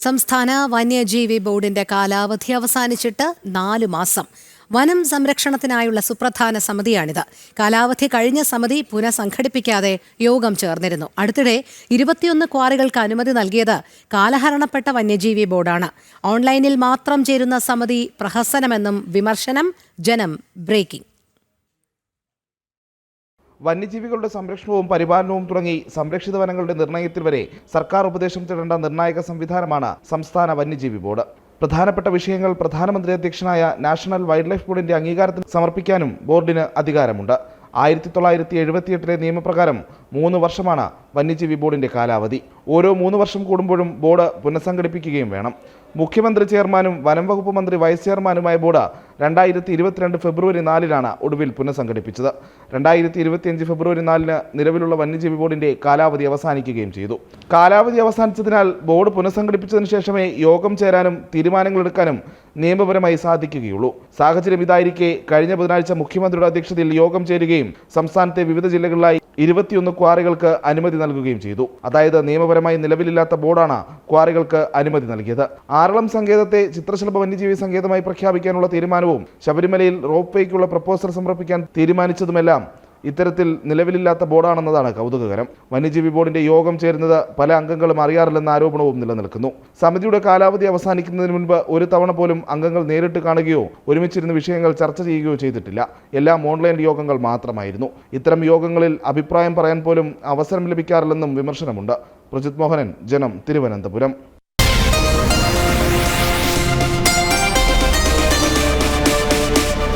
സംസ്ഥാന വന്യജീവി ബോർഡിന്റെ കാലാവധി അവസാനിച്ചിട്ട് നാലു മാസം. വനം സംരക്ഷണത്തിനായുള്ള സുപ്രധാന സമിതിയാണിത്. കാലാവധി കഴിഞ്ഞ സമിതി പുനഃസംഘടിപ്പിക്കാതെ യോഗം ചേർന്നിരുന്നു. അടുത്തിടെ ഇരുപത്തിയൊന്ന് ക്വാറികൾക്ക് അനുമതി നൽകിയത് കാലഹരണപ്പെട്ട വന്യജീവി ബോർഡാണ്. ഓൺലൈനിൽ മാത്രം ചേരുന്ന സമിതി പ്രഹസനമെന്നും വിമർശനം ജനം ബ്രേക്കിംഗ്. വന്യജീവികളുടെ സംരക്ഷണവും പരിപാലനവും തുടങ്ങി സംരക്ഷിത വനങ്ങളുടെ നിർണയത്തിൽ വരെ സർക്കാർ ഉപദേശം തേടേണ്ട നിർണായക സംവിധാനമാണ് സംസ്ഥാന വന്യജീവി ബോർഡ്. പ്രധാനപ്പെട്ട വിഷയങ്ങൾ പ്രധാനമന്ത്രി അധ്യക്ഷനായ നാഷണൽ വൈൽഡ് ലൈഫ് ബോർഡിന്റെ അംഗീകാരത്തിന് സമർപ്പിക്കാനും ബോർഡിന് അധികാരമുണ്ട്. ആയിരത്തി തൊള്ളായിരത്തി എഴുപത്തിയെട്ടിലെ നിയമപ്രകാരം മൂന്ന് വർഷമാണ് വന്യജീവി ബോർഡിന്റെ കാലാവധി. ഓരോ മൂന്ന് വർഷം കൂടുമ്പോഴും ബോർഡ് പുനഃസംഘടിപ്പിക്കുകയും വേണം. മുഖ്യമന്ത്രി ചെയർമാനും വനം വകുപ്പ് മന്ത്രി വൈസ് ചെയർമാനുമായ ബോർഡ് രണ്ടായിരത്തി ഇരുപത്തിരണ്ട് ഫെബ്രുവരി നാലിനാണ് ഒടുവിൽ പുനഃസംഘടിപ്പിച്ചത്. രണ്ടായിരത്തി ഇരുപത്തിയഞ്ച് ഫെബ്രുവരി നാലിന് നിലവിലുള്ള വന്യജീവി ബോർഡിന്റെ കാലാവധി അവസാനിക്കുകയും ചെയ്തു. കാലാവധി അവസാനിച്ചതിനാൽ ബോർഡ് പുനഃസംഘടിപ്പിച്ചതിന് ശേഷമേ യോഗം ചേരാനും തീരുമാനങ്ങൾ എടുക്കാനും നിയമപരമായി സാധിക്കുകയുള്ളൂ. സാഹചര്യം ഇതായിരിക്കെ കഴിഞ്ഞ ബുധനാഴ്ച മുഖ്യമന്ത്രിയുടെ അധ്യക്ഷതയിൽ യോഗം ചേരുകയും സംസ്ഥാനത്തെ വിവിധ ജില്ലകളിലായി ഇരുപത്തിയൊന്ന് ക്വാറികൾക്ക് അനുമതി നൽകുകയും ചെയ്തു. അതായത് നിയമപരമായി നിലവിലില്ലാത്ത ബോർഡാണ് ക്വാറികൾക്ക് അനുമതി നൽകിയത്. ആറളം സങ്കേതത്തെ ചിത്രശലഭ വന്യജീവി സങ്കേതമായി പ്രഖ്യാപിക്കാനുള്ള തീരുമാനവും ശബരിമലയിൽ റോപ്പ് വേക്കുള്ള പ്രപ്പോസൽ സമർപ്പിക്കാൻ തീരുമാനിച്ചതുമെല്ലാം ഇത്തരത്തിൽ നിലവിലില്ലാത്ത ബോർഡാണെന്നതാണ് കൗതുകകരം. വന്യജീവി ബോർഡിന്റെ യോഗം ചേരുന്നത് പല അംഗങ്ങളും അറിയാറില്ലെന്ന ആരോപണവും നിലനിൽക്കുന്നു. സമിതിയുടെ കാലാവധി അവസാനിക്കുന്നതിന് മുൻപ് ഒരു തവണ പോലും അംഗങ്ങൾ നേരിട്ട് കാണുകയോ ഒരുമിച്ചിരുന്ന് വിഷയങ്ങൾ ചർച്ച ചെയ്യുകയോ ചെയ്തിട്ടില്ല. എല്ലാം ഓൺലൈൻ യോഗങ്ങൾ മാത്രമായിരുന്നു. ഇത്തരം യോഗങ്ങളിൽ അഭിപ്രായം പറയാൻ പോലും അവസരം ലഭിക്കാറില്ലെന്നും വിമർശനമുണ്ട്. പ്രജിത് മോഹനൻ ജനം തിരുവനന്തപുരം.